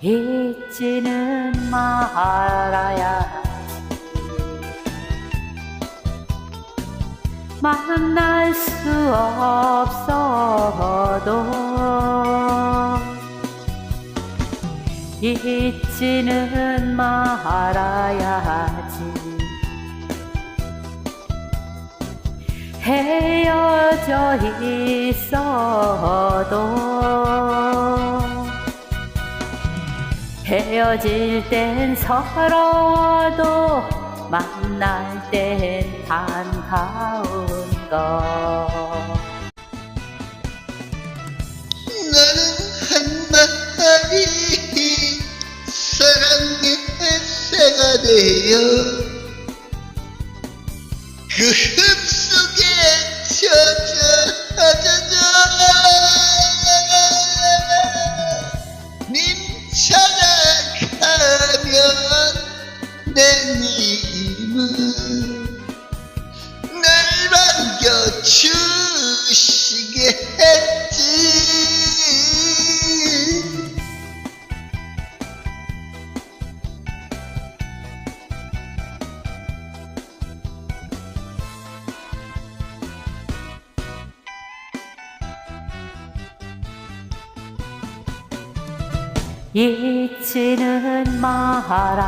잊지는 말아야. 만날 수 없어도 잊지는 말아야지. 헤어져 있어도 헤어질 땐 서러워도 만날 땐 반가운 것 나는 한마리 사랑의 새가 되어 그 흙속에 젖어 젖어 내 님은 날 반겨주 잊지는 말아야지.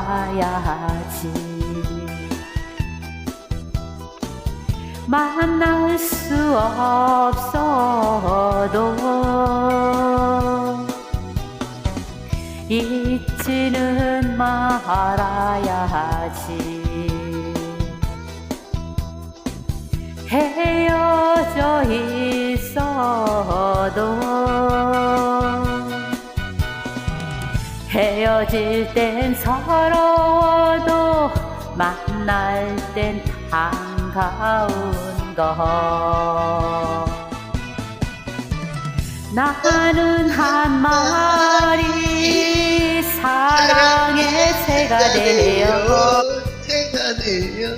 만날 수 없어도 잊지는 말아야지. 헤어져 있어도 헤어질 땐 서러워도 만날 땐 반가운 것 나는 한 마리 사랑의 새가 되어 새가 되어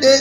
내